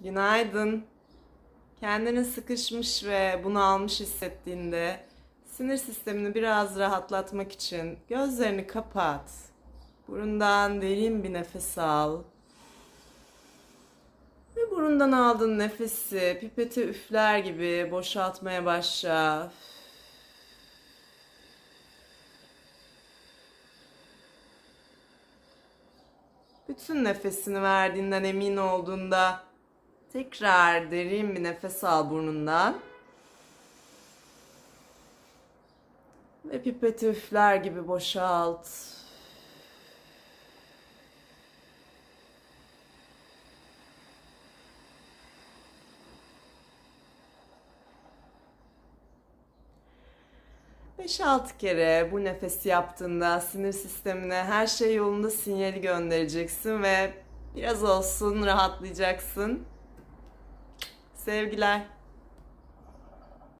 Günaydın. Kendini sıkışmış ve bunalmış hissettiğinde sinir sistemini biraz rahatlatmak için gözlerini kapat. Burundan derin bir nefes al. Ve burundan aldığın nefesi pipete üfler gibi boşaltmaya başla. Bütün nefesini verdiğinden emin olduğunda tekrar derin bir nefes al burnundan. Ve pipeti üfler gibi boşalt. Beş altı kere bu nefesi yaptığında sinir sistemine her şey yolunda sinyali göndereceksin ve biraz olsun rahatlayacaksın. Sevgiler.